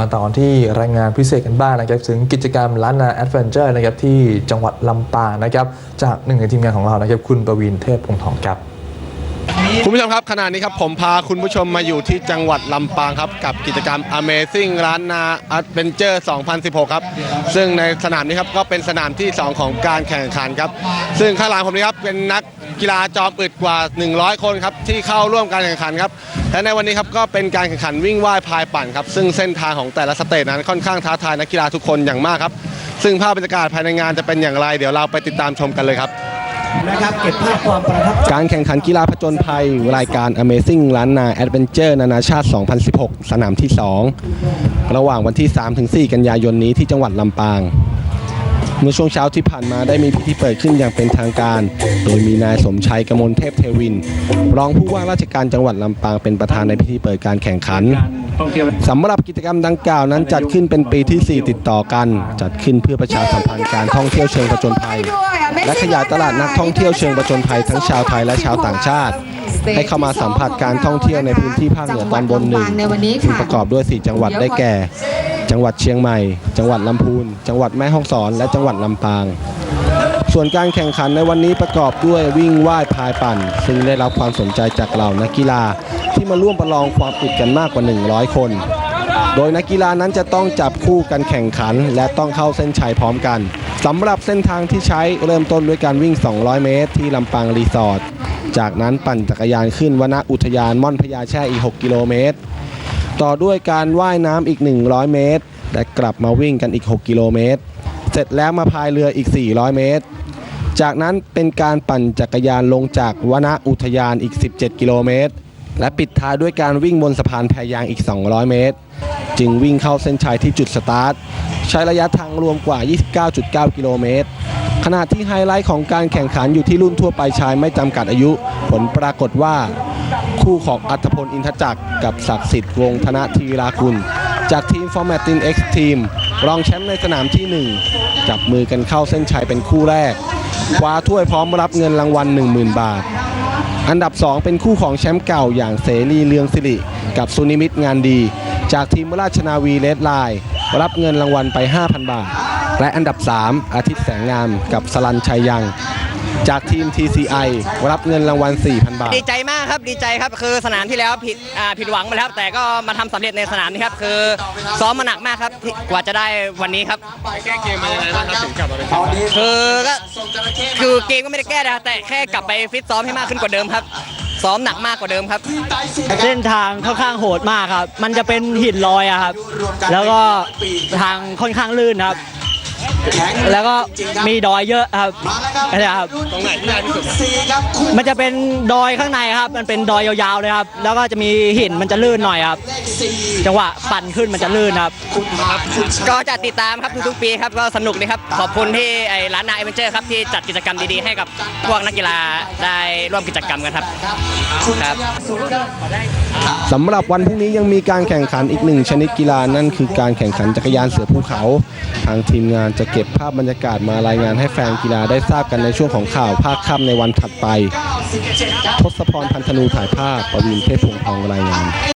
มาต่อที่รายงานพิเศษกันบ้างนะครับถึงกิจกรรมล้านนาแอดเวนเจอร์นะครับที่จังหวัดลำปางนะครับจากหนึ่งในทีมงานของเรานะครับคุณประวินเทพพงทองครับคุณผู้ชมครับขณะนี้ครับผมพาคุณผู้ชมมาอยู่ที่จังหวัดลำปางครับ กับกิจกรรม Amazing ร้านนา Adventure 2016 ครับ ซึ่งในสนามนี้ครับก็เป็นสนามที่ 2 ของการแข่งขันครับ ซึ่งข้างหลังผมนี้ครับเป็นนัก กีฬาจอมอึดกว่า 100 คนครับที่เข้าร่วมการแข่งขันครับและในวันนี้ครับก็เป็นการแข่งขันวิ่งว่ายพายปั่นครับซึ่งเส้นทางของแต่ละสเตจนั้นค่อนข้างท้าทายนักกีฬาทุกคนอย่างมากครับ ซึ่งภาพบรรยากาศภายในงานจะเป็นอย่างไร เดี๋ยวเราไปติดตามชมกันเลยครับนะครับเก็บภาพความประทับใจการแข่งขันกีฬาผจญภัย รายการ Amazing ล้านนา Adventure นานาชาติ 2016 สนามที่ 2 ระหว่างวันที่ 3-4 กันยายนนี้ที่จังหวัดลำปาง เมื่อช่วงเช้าที่ผ่านมาได้มีพิธีเปิดขึ้นอย่างเป็นทางการ โดยมีนายสมชัยกมลเทพเทวิน รองผู้ว่าราชการจังหวัดลำปางเป็นประธานในพิธีเปิดการแข่งขันสำหรับกิจกรรมดังกล่าวนั้นจัดขึ้นเป็นปีที่ 4 ติดต่อกัน จัดขึ้นเพื่อประชาสัมพันธ์การท่องเที่ยวเชิงผจญภัย และขยายตลาดนักท่องเที่ยวเชิงผจญภัยทั้งชาวไทยและชาวต่างชาติให้เข้ามาสัมผัสการท่องเที่ยวในพื้นที่ภาคเหนือตอนบนหนึ่งที่ประกอบด้วย 4 จังหวัดได้แก่ จังหวัดเชียงใหม่ จังหวัดลำพูน จังหวัดแม่ฮ่องสอน และจังหวัดลำปาง ส่วนการแข่งขันในวันนี้ประกอบด้วยวิ่งว่ายพายปั่น ซึ่งได้รับความสนใจจากเหล่านักกีฬาที่มาร่วมประลองความอึดกันมากกว่า 100 คน โดยนักกีฬานั้นจะต้องจับคู่กันแข่งขัน และต้องเข้าเส้นชัยพร้อมกันสำหรับเส้นทางที่ใช้เริ่มต้นด้วยการวิ่ง 200 เมตร ที่ลำปางรีสอร์ทจากนั้นปั่นจักรยานขึ้นวนอุทยานม่อนพญาแช่อีก 6 กิโลเมตร ต่อด้วยการว่ายน้ำอีก 100 เมตร และกลับมาวิ่งกันอีก 6 กิโลเมตร เสร็จแล้วมาพายเรืออีก 400 เมตร จากนั้นเป็นการปั่นจักรยานลงจากวนอุทยานอีก 17 กิโลเมตร และปิดท้ายด้วยการวิ่งบนสะพานแพยางอีก 200 เมตร จึงวิ่งเข้าเส้นชัยที่จุดสตาร์ท ใช้ระยะทางรวมกว่า 29.9 กิโลเมตรขณะที่ไฮไลท์ของการแข่งขันอยู่ที่รุ่นทั่วไปชายไม่จำกัดอายุ ผลปรากฏว่า คู่ของอัธพลอินทจักรกับศักดิ์สิทธิ์วงธนทีราคุณ จากทีมฟอร์แมตติน X ทีมรองแชมป์ในสนามที่ 1 จับมือกันเข้าเส้นชัยเป็นคู่แรก คว้าถ้วยพร้อมรับเงินรางวัล 10,000 บาท อันดับ 2 เป็นคู่ของแชมป์เก่าอย่างเสรีเลืองสิริ กับสุนิมิตงานดี จากทีมราชนาวีเลดไลน์รับเงินรางวัลไป 5,000 บาท และอันดับ 3 อาทิตย์แสงงามกับสลันชัยยัง จากทีม TCI รับเงินรางวัล 4,000 บาท ดีใจมากครับดีใจครับคือสนามที่แล้วผิดอ่าผิดหวังมาแล้วครับแต่ก็มาทำสำเร็จในสนามนี้ครับคือซ้อมมาหนักมากครับที่กว่าจะได้วันนี้ครับ แก้เกมมายังไงบ้างครับถึงกลับมาเป็นคือก็คือเกมก็ไม่ได้แก้นะแต่แค่กลับไปฟิตซ้อมให้มากขึ้นกว่าเดิมครับ ซ้อมหนักมากกว่าเดิมครับ เส้นทางค่อนข้างโหดมากครับ มันจะเป็นหินลอยอะครับ แล้วก็ทางค่อนข้างลื่นครับ แล้วก็มีดอยเยอะครับนะครับตรงไหนที่ยากที่สุดมันจะเป็นดอยข้างในครับ มันเป็นดอยยาวๆเลยครับ แล้วก็จะมีหินมันจะลื่นหน่อยครับ จังหวะปั่นขึ้นมันจะลื่นครับก็จะติดตามครับทุกๆปีครับก็สนุกดีครับขอบคุณที่ไอ้ร้านนาเอเวนเจอร์ครับที่จัดกิจกรรมดีๆให้กับพวกนักกีฬาได้ร่วมกิจกรรมกันครับครับสำหรับวันพรุ่งนี้ยังมีการแข่งขันอีกหนึ่งชนิดกีฬานั่นคือการแข่งขันจักรยานเสือภูเขา ทางทีมงานจะเก็บภาพบรรยากาศมารายงานให้แฟนกีฬาได้ทราบกันในช่วงของข่าวภาคค่ำในวันถัดไป ทศพรพันธนูถ่ายภาพ ประวินเทพพงศ์ทองรายงาน